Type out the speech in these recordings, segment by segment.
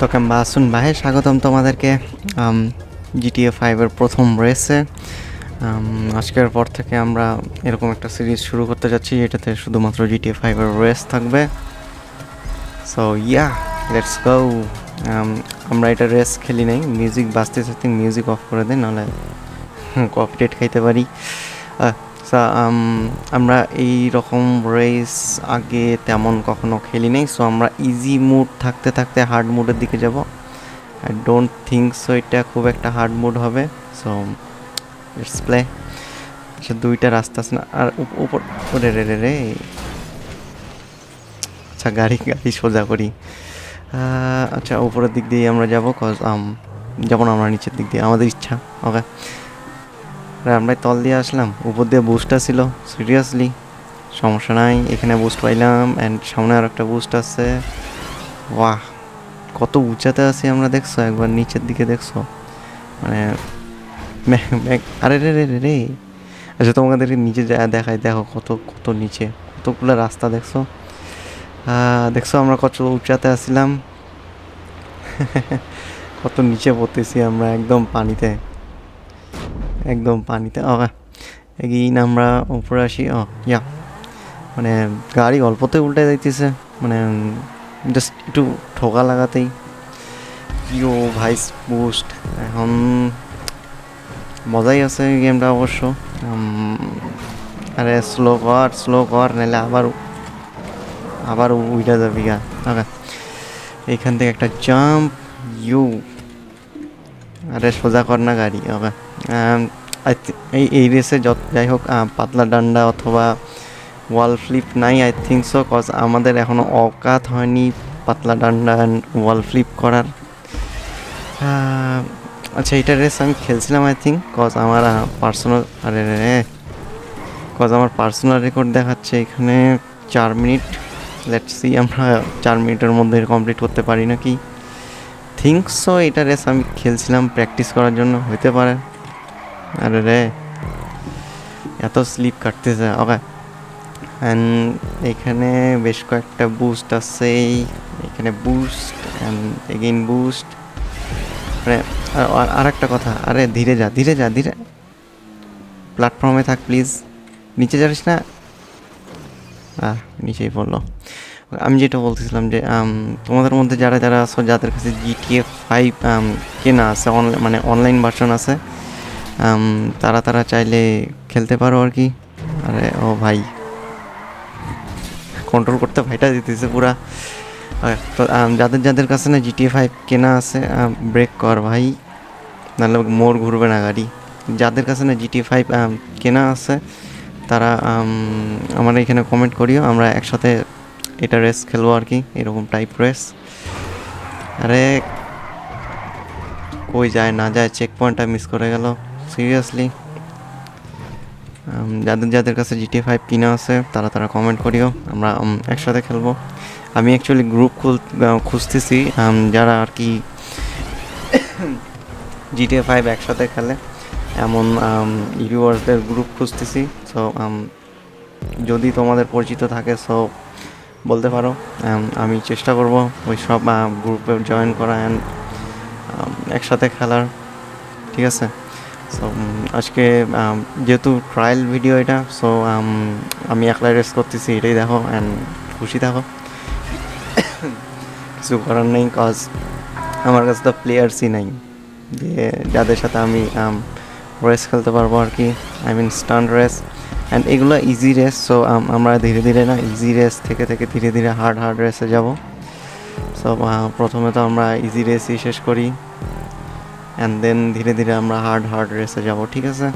তো কেমবা আসুন ভাই, স্বাগতম তোমাদেরকে। জিটিএ ফাইভের প্রথম রেসে আজকের পর থেকে আমরা এরকম একটা সিরিজ শুরু করতে যাচ্ছি এটাতে শুধুমাত্র জিটিএ ফাইভের রেস থাকবে। সো ইয়া লেটস গো আমরা এটা রেস খেলি নাই। মিউজিক বাজতে থাকতে মিউজিক অফ করে দেয় নাহলে কপিটেট খাইতে পারি। Um, আমরা এই রকম রেস আগে তেমন কখনো খেলি নাই। সো আমরা ইজি মুড থাকতে থাকতে হার্ড মুডের দিকে যাব। আই ডোন্ট থিঙ্ক সো এটা খুব একটা হার্ড মুড হবে। সো ইটস প্লে আচ্ছা দুইটা রাস্তা আছে না? আর উপ- উপর রে রে রে রে। আচ্ছা গাড়ি গাড়ি সোজা করি। আচ্ছা উপরের দিক দিয়ে আমরা যাব কজ যাব না আমরা নিচের দিক দিয়ে আমাদের ইচ্ছা ওকে আমরা তল দিয়ে আসলাম। উপর দিয়ে বুস্টটা ছিল সিরিয়াসলি সমস্যা নাই, এখানে বুস্ট পাইলাম অ্যান্ড সামনে আর একটা বুস্ট আছে। বাহ, কত উঁচাতে আছি আমরা দেখছ? একবার নিচের দিকে দেখছ? মানে আরে, রে রে রে রে। আচ্ছা তোমাদেরকে নিচে যা দেখায় দেখো কত কত নিচে, কতগুলো রাস্তা দেখছ? দেখছ আমরা কত উঁচাতে আসছিলাম কত নিচে পড়তেছি আমরা একদম পানিতে। একদম পানিতে এগিয়ে আমরা উপরে আসি ও ইয়া। মানে গাড়ি অল্পতে উল্টে যাইতেছে মানে জাস্ট একটু ঠোকা লাগাতেই। ইও ভাইস বুস্ট এখন মজাই আছে গেমটা অবশ্য। আরে স্লো কর স্লো কর, নাহলে আবার আবার উইটা যাবি গা। ওকে, এইখান থেকে একটা জাম্প ইউ আরে সোজা কর না গাড়ি, ওকে। এই এই রেসে যত যাই হোক পাতলা ডান্ডা অথবা ওয়াল ফ্লিপ নাই আই থিঙ্ক সো কজ আমাদের এখনও অকাত হয়নি পাতলা ডান্ডা ওয়াল ফ্লিপ করার। আচ্ছা এটা রেস আমি খেলছিলাম আই থিঙ্ক কজ আমার পার্সোনাল আরে রে কজ আমার পার্সোনাল রেকর্ড দেখাচ্ছে এখানে চার মিনিট। লেটস সি আমরা চার মিনিটের মধ্যে কমপ্লিট করতে পারি নাকি? থিঙ্ক সো এটা রেস আমি খেলছিলাম প্র্যাকটিস করার জন্য, হইতে পারে। আরে রে, এত স্লিপ কাটতেছে, ওকে। অ্যান্ড এখানে বেশ কয়েকটা বুস্ট আছে, এখানে বুস্ট অ্যান্ড এগেইন বুস্ট মানে আর একটা কথা, আরে ধীরে যা ধীরে যা, ধীরে। প্ল্যাটফর্মে থাক প্লিজ নিচে যাস না। আহ, নিচেই পড়ল। আমি যেটা বলতেছিলাম যে তোমাদের মধ্যে যারা যারা আছো, যাদের কাছে জিটিএ ফাইভ কেনা আছে অনলাইন মানে অনলাইন ভার্সন আছে তারা তারা চাইলে খেলতে পারো আর কি। আরে ও ভাই। কন্ট্রোল করতে ভাইটা দিতেছে পুরা। তো যাদের যাদের কাছে না জিটিএ ফাইভ কেনা আছে ব্রেক কর ভাই। নাহলে মোড় ঘুরবে না গাড়ি। যাদের কাছে না জিটি ফাইভ কেনা আছে তারা আম, আমার এখানে কমেন্ট করিও আমরা একসাথে এটা রেস খেলব আর কি এরকম টাইপ রেস আরে কই যায় না যায় চেক পয়েন্টটা মিস করে গেল। সিরিয়াসলি যাদের যাদের কাছে জিটি ফাইভ কিনা আছে তারা তারা কমেন্ট করিও। আমরা একসাথে খেলব। আমি অ্যাকচুয়ালি গ্রুপ খুল খুঁজতেছি যারা আর কি জিটিএ ফাইভ একসাথে খেলে। এমন ইউটিউবার্সদের গ্রুপ খুঁজতেছি। সো যদি তোমাদের পরিচিত থাকে সো বলতে পারো। Um, আমি চেষ্টা করব ওই সব গ্রুপে জয়েন করা অ্যান্ড একসাথে খেলার। ঠিক আছে? সো আজকে যেহেতু ট্রায়াল ভিডিও এটা সো আমি একলা রেস করতেছি, এটাই দেখো অ্যান্ড খুশি থাকো। কিছু করার নেই কজ আমার কাছে তো প্লেয়ার্সই নাই। যে, যাদের সাথে আমি রেস খেলতে পারব আর কি I mean stunt race and এগুলো ইজি রেস সো আমরা ধীরে ধীরে না ইজি রেস থেকে থেকে ধীরে ধীরে হার্ড হার্ড রেসে যাব। সো প্রথমে তো আমরা ইজি রেসই শেষ করি। অ্যান্ড দেন ধীরে ধীরে আমরা হার্ড হার্ড রেসে যাব ঠিক আছে?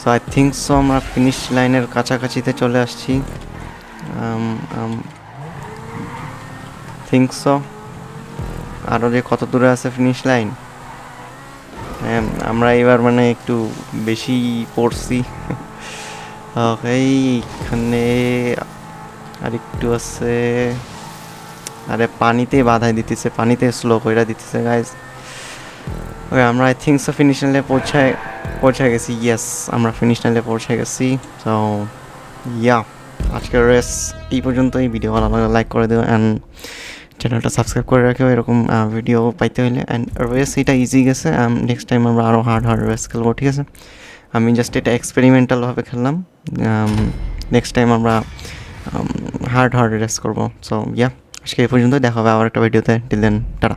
সো আই থিঙ্ক সো আমরা ফিনিশ লাইনের কাছাকাছিতে চলে আসছি। থিঙ্ক সো আরও যে কত দূরে আছে ফিনিশ লাইন হ্যাঁ, আমরা এবার মানে একটু বেশি পড়ছি। এইখানে আরেকটু আছে। আরে পানিতে বাধাই দিতেছে পানিতে স্লো কইরা দিতেছে গাইজ ওকে আমরা আই থিঙ্ক সো ফিনিশ লাইনে পৌঁছায় পৌঁছে গেছি ইয়েস আমরা ফিনিশ লাইনে পৌঁছে গেছি তো ইয়া আজকের রেস এই পর্যন্ত এই ভিডিও ভালো লাগলে লাইক করে দিও অ্যান্ড চ্যানেলটা সাবস্ক্রাইব করে রাখো এরকম ভিডিও পাইতে হলে অ্যান্ড রেস এটা ইজি গেছে নেক্সট টাইম আমরা আরও হার্ড হার্ড রেস খেলব, ঠিক আছে? আমি জাস্ট এটা এক্সপেরিমেন্টালভাবে খেললাম নেক্সট টাইম আমরা হার্ড হার্ড রেস করব সো ইয়া আজকে এই পর্যন্ত দেখা হবে আবার একটা ভিডিওতে টিল দেন টাটা